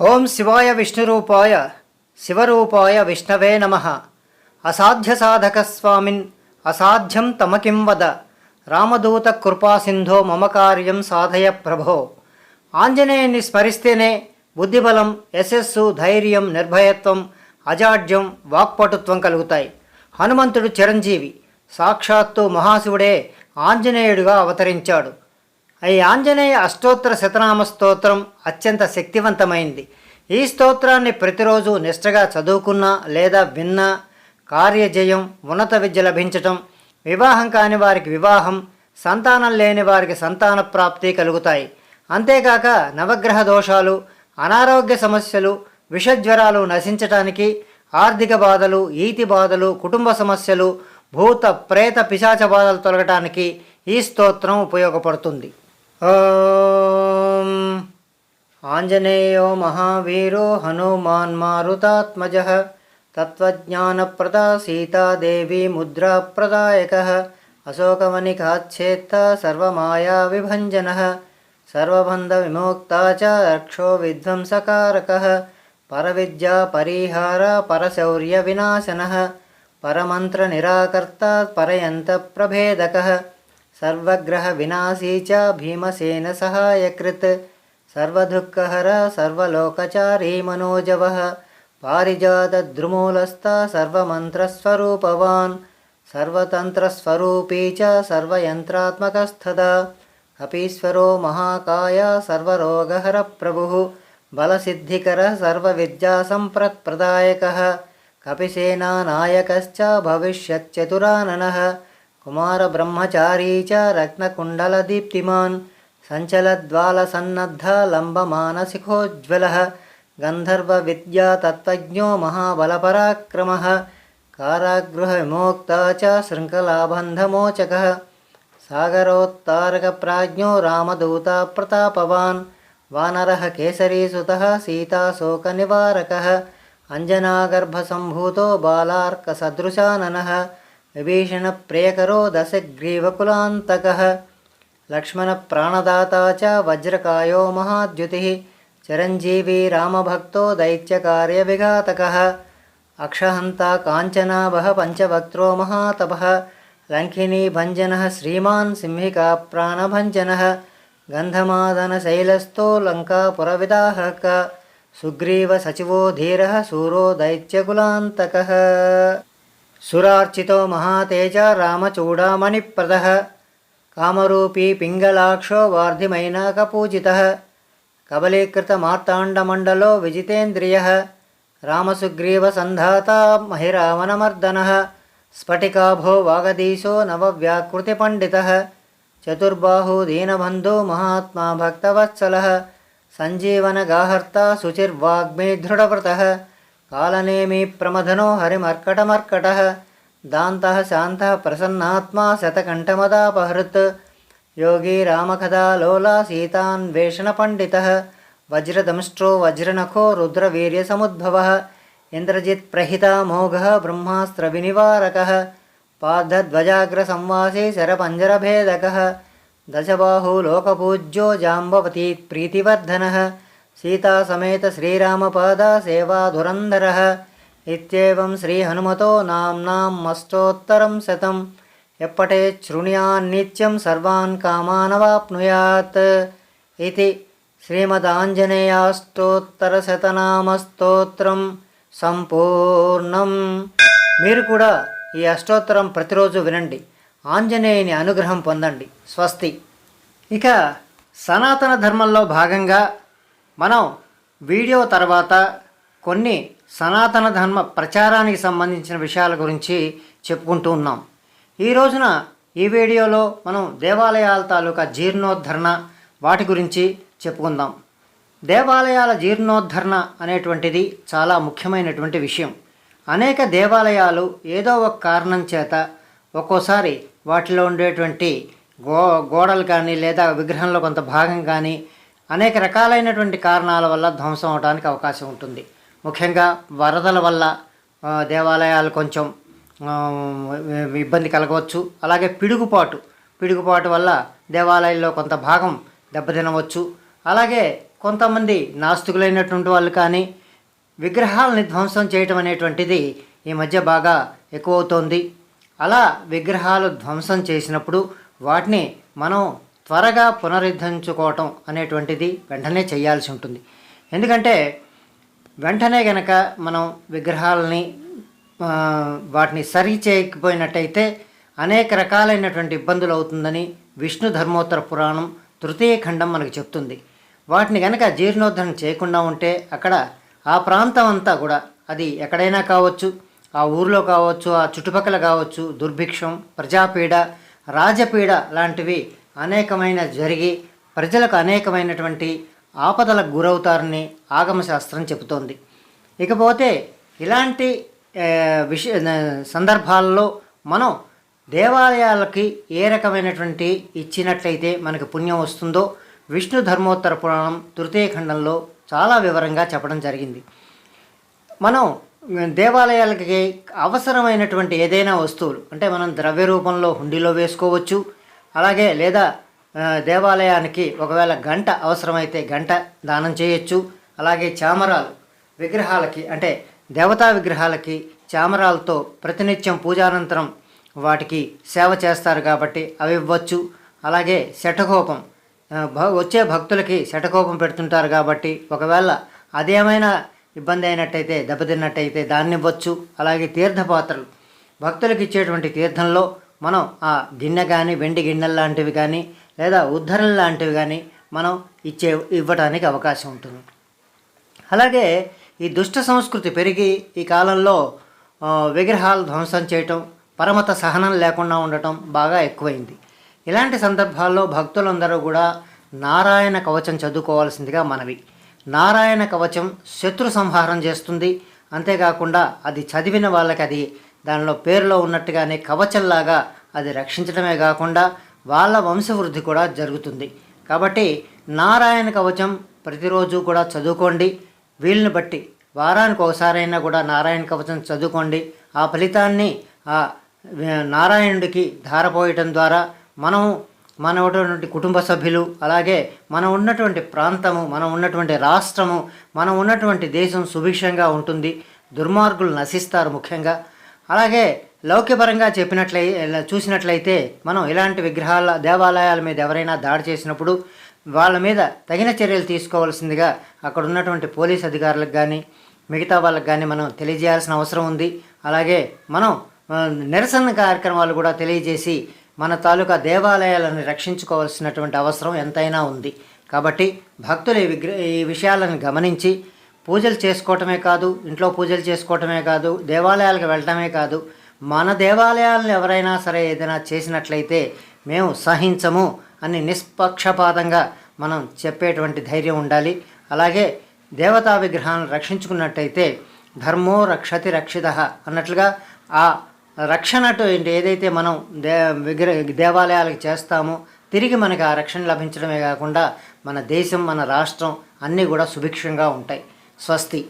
ఓం శివాయ విష్ణురూపాయ శివరూపాయ విష్ణవే నమ. అసాధ్య సాధక స్వామిన్ అసాధ్యం తమకిం వద. రామదూత కృపాసింధో మమ కార్యం సాధయ ప్రభో. ఆంజనేయుని స్మరిస్తేనే బుద్ధిబలం యశస్సు ధైర్యం నిర్భయత్వం అజాడ్యం వాక్పటుత్వం కలుగుతాయి. హనుమంతుడు చిరంజీవి సాక్షాత్తు మహాశివుడే ఆంజనేయుడిగా అవతరించాడు. ఈ ఆంజనేయ అష్టోత్తర శతనామ స్తోత్రం అత్యంత శక్తివంతమైంది. ఈ స్తోత్రాన్ని ప్రతిరోజు నిష్టగా చదువుకున్నా లేదా విన్నా కార్యజయం ఉన్నత విద్య లభించటం వివాహం కాని వారికి వివాహం సంతానం లేని వారికి సంతాన ప్రాప్తి కలుగుతాయి. అంతేకాక నవగ్రహ దోషాలు అనారోగ్య సమస్యలు విషజ్వరాలు నశించటానికి ఆర్థిక బాధలు ఈతి బాధలు కుటుంబ సమస్యలు భూత ప్రేత పిశాచ బాధలు తొలగటానికి ఈ స్తోత్రం ఉపయోగపడుతుంది. ఓం. ఆంజనేయో మహావీరో హనుమాన్ మారుతాత్మజ తత్వజ్ఞానప్రదా సీతాదేవి ముద్రాప్రదాయక అశోకవనికాచ్ఛేత్త సర్వమాయా విభంజన సర్వబంధ విమోక్త చ రక్షో విధ్వంసకారక పరవిద్యా పరిహార పరశౌర్య వినాశన పరమంత్ర నిరాకర్త పరయంత ప్రభేదక సర్వగ్రహ వినాశీ చ భీమసేన సహాయకృత్. సర్వదుఃఖహర సర్వలోకచారీ మనోజవ. పారిజాతద్రుమూలస్థ సర్వమంత్రస్వరూపవాన్. సర్వతంత్రస్వరూపీ చ సర్వయంత్రాత్మకస్థదా. కపీశ్వరో మహాకాయ సర్వరోగహర ప్రభు బలసిద్ధికర కుమార బ్రహ్మచారీ చ రత్నకుండల దీప్తిమాన్ సంచలద్వాల సన్నద్ధ లంబమానసికోజ్వల గంధర్వ విద్యా తత్వజ్ఞో మహాబలపరాక్రమ కారాగృహ విమోక్త చ శృంఖలాబంధమోచక సాగరోత్తారక ప్రాజ్ఞో రామదూత ప్రతాపవాన్ వానరః కేసరీసుతः सीताशोकनिवारकः अञ्जनागर्भसम्भूतो बालार्कसदृशाननः విభీషణప్రియకరో దశగ్రీవకులాంతకः లక్ష్మణప్రాణదాత చ వజ్రకాయో మహాద్యుతిः. చిరంజీవి రామభక్తో దైత్యకార్యవిఘాతకः అక్షహంత కాంచనాభ పంచవక్త్రో మహాతపः. లంకినీ భంజన శ్రీమాన్ సింహికా ప్రాణభంజన. గంధమాదనశైలస్థో లంకాపురవిదాహక. సుగ్రీవ సచివో ధీర శూరో దైత్యకులాంతక. సురార్చితో మహాతేజ రామచూడామణిప్రద కామరూపీ పింగళాక్షో వార్ధిమైనాకపూజిత కబలీకృతమార్తాండమండలో విజితేంద్రియ రామసుగ్రీవసంధాత మహిరావణమర్దన స్ఫటికాభో వాగదీశో నవవ్యాకృతిపండిత చతుర్బాహు దీనబంధు మహాత్మా భక్తవత్సల సంజీవనగాహర్త శుచిర్వాగ్మే దృఢవ్రత కాలనేమి ప్రమథనో హరిమర్కటమర్కట దాంత శాంత ప్రసన్నాత్మా శతకంఠమదాపహృత్ యోగి రామకథా లోలా సీతాన్వేషణ పండిత వజ్రదంష్ట్రో వజ్రనఖో రుద్రవీర్యసముద్భవ ఇంద్రజిత్ ప్రహిత మోఘ బ్రహ్మాస్త్ర వినివారక పాదధ్వజాగ్ర సంవాసి శరపంజరభేదక దశబాహు లోకపూజ్యో ప్రీతివర్ధన సీతాసమేత శ్రీరామపాద సేవాధురంధర ఇత్యేవం శ్రీహనుమతో నాంనా మస్తోత్తరం శతం ఎప్పటే శృణ్యాన్నిత్యం సర్వాన్ కామానవాప్నుయాత్ ఇది శ్రీమదాంజనేయాష్టోత్తరశతనామస్తోత్రం సంపూర్ణం మీరు కూడా ఈ అష్టోత్తరం ప్రతిరోజు వినండి। ఆంజనేయుని అనుగ్రహం పొందండి. స్వస్తి. ఇక సనాతన ధర్మంలో భాగంగా మనం వీడియో తర్వాత కొన్ని సనాతన ధర్మ ప్రచారానికి సంబంధించిన విషయాల గురించి చెప్పుకుంటూ ఉన్నాం. ఈ రోజున ఈ వీడియోలో మనం దేవాలయాల తాలూకా జీర్ణోద్ధరణ వాటి గురించి చెప్పుకుందాం. దేవాలయాల జీర్ణోద్ధరణ అనేటువంటిది చాలా ముఖ్యమైనటువంటి విషయం. అనేక దేవాలయాలు ఏదో ఒక కారణం చేత ఒక్కోసారి వాటిలో ఉండేటువంటి గో గోడలు కానీ లేదా విగ్రహంలో కొంత భాగం కానీ అనేక రకాలైనటువంటి కారణాల వల్ల ధ్వంసం అవడానికి అవకాశం ఉంటుంది. ముఖ్యంగా వరదల వల్ల దేవాలయాలు కొంచెం ఇబ్బంది కలగవచ్చు. అలాగే పిడుగుపాటు పిడుగుపాటు వల్ల దేవాలయాల్లో కొంత భాగం దెబ్బతినవచ్చు. అలాగే కొంతమంది నాస్తికులైనటువంటి వాళ్ళు కానీ విగ్రహాలని ధ్వంసం చేయటం అనేటువంటిది ఈ మధ్య బాగా ఎక్కువ అవుతోంది అలా విగ్రహాలు ధ్వంసం చేసినప్పుడు వాటిని మనం త్వరగా పునరుద్ధరించుకోవటం అనేటువంటిది వెంటనే చేయాల్సి ఉంటుంది. ఎందుకంటే వెంటనే గనక మనం విగ్రహాలని వాటిని సరి చేయకపోయినట్టయితే అనేక రకాలైనటువంటి ఇబ్బందులు అవుతుందని విష్ణు ధర్మోత్తర పురాణం తృతీయ ఖండం మనకు చెప్తుంది. వాటిని గనక జీర్ణోద్ధరణ చేయకుండా ఉంటే అక్కడ ఆ ప్రాంతం అంతా కూడా అది ఎక్కడైనా కావచ్చు ఆ ఊర్లో కావచ్చు ఆ చుట్టుపక్కల కావచ్చు దుర్భిక్షం ప్రజాపీడ రాజపీడ లాంటివి అనేకమైన జరిగి ప్రజలకు అనేకమైనటువంటి ఆపదలకు గురవుతారని ఆగమశాస్త్రం చెబుతోంది. ఇకపోతే ఇలాంటి విష సందర్భాల్లో మనం దేవాలయాలకి ఏ రకమైనటువంటి ఇచ్చినట్లయితే మనకి పుణ్యం వస్తుందో విష్ణు ధర్మోత్తర పురాణం తృతీయ ఖండంలో చాలా వివరంగా చెప్పడం జరిగింది. మనం దేవాలయాలకి అవసరమైనటువంటి ఏదైనా వస్తువులు అంటే మనం ద్రవ్య రూపంలో హుండీలో వేసుకోవచ్చు అలాగే లేదా దేవాలయానికి ఒకవేళ గంట అవసరమైతే గంట దానం చేయొచ్చు. అలాగే చామరాలు విగ్రహాలకి అంటే దేవతా విగ్రహాలకి చామరాలతో ప్రతినిత్యం పూజానంతరం వాటికి సేవ చేస్తారు కాబట్టి అవి ఇవ్వచ్చు. అలాగే శటకోపం భ- వచ్చే భక్తులకి శటకోపం పెడుతుంటారు కాబట్టి ఒకవేళ అదేమైనా ఇబ్బంది అయినట్టయితే దెబ్బతిన్నట్టయితే దాన్ని ఇవ్వచ్చు. అలాగే తీర్థపాత్రలు భక్తులకు ఇచ్చేటువంటి తీర్థంలో మనం ఆ గిన్నె కానీ వెండి గిన్నెలు లాంటివి కానీ లేదా ఉద్ధరణ లాంటివి కానీ మనం ఇచ్చే ఇవ్వడానికి అవకాశం ఉంటుంది. అలాగే ఈ దుష్ట సంస్కృతి పెరిగి ఈ కాలంలో విగ్రహాలు ధ్వంసం చేయటం పరమత సహనం లేకుండా ఉండటం బాగా ఎక్కువైంది. ఇలాంటి సందర్భాల్లో భక్తులందరూ కూడా నారాయణ కవచం చదువుకోవాల్సిందిగా మనవి. నారాయణ కవచం శత్రు సంహారం చేస్తుంది. అంతేకాకుండా అది చదివిన వాళ్ళకి అది దానిలో పేరులో ఉన్నట్టుగానే కవచంలాగా అది రక్షించడమే కాకుండా వాళ్ళ వంశవృద్ధి కూడా జరుగుతుంది. కాబట్టి నారాయణ కవచం ప్రతిరోజు కూడా చదువుకోండి. వీళ్ళని బట్టి వారానికి ఒకసారైనా కూడా నారాయణ కవచం చదువుకోండి. ఆ ఫలితాన్ని ఆ నారాయణుడికి ధారపోయటం ద్వారా మనం మన ఉన్నటువంటి కుటుంబ సభ్యులు అలాగే మనం ఉన్నటువంటి ప్రాంతము మనం ఉన్నటువంటి రాష్ట్రము మనం ఉన్నటువంటి దేశం సుభిక్షంగా ఉంటుంది. దుర్మార్గులు నశిస్తారు ముఖ్యంగా. అలాగే లౌక్యపరంగా చెప్పినట్లయి చూసినట్లయితే మనం ఇలాంటి విగ్రహాల దేవాలయాల మీద ఎవరైనా దాడి చేసినప్పుడు వాళ్ళ మీద తగిన చర్యలు తీసుకోవాల్సిందిగా అక్కడ ఉన్నటువంటి పోలీస్ అధికారులకు కానీ మిగతా వాళ్ళకి కానీ మనం తెలియజేయాల్సిన అవసరం ఉంది. అలాగే మనం నిరసన కార్యక్రమాలు కూడా తెలియజేసి మన తాలూకా దేవాలయాలను రక్షించుకోవాల్సినటువంటి అవసరం ఎంతైనా ఉంది. కాబట్టి భక్తులు ఈ విగ్ర ఈ విషయాలను గమనించి పూజలు చేసుకోవటమే కాదు ఇంట్లో పూజలు చేసుకోవటమే కాదు దేవాలయాలకు వెళ్ళటమే కాదు. మన దేవాలయాలను ఎవరైనా సరే ఏదైనా చేసినట్లయితే మేము సహించము అని నిష్పక్షపాతంగా మనం చెప్పేటువంటి ధైర్యం ఉండాలి. అలాగే దేవతా విగ్రహాలను రక్షించుకున్నట్టయితే ధర్మో రక్షతి రక్షిత అన్నట్లుగా ఆ రక్షణ ఏంటి? ఏదైతే మనం దే విగ్రహ దేవాలయాలకు చేస్తామో తిరిగి మనకి ఆ రక్షణ లభించడమే కాకుండా మన దేశం మన రాష్ట్రం అన్నీ కూడా సుభిక్షంగా ఉంటాయి. స్వస్తి.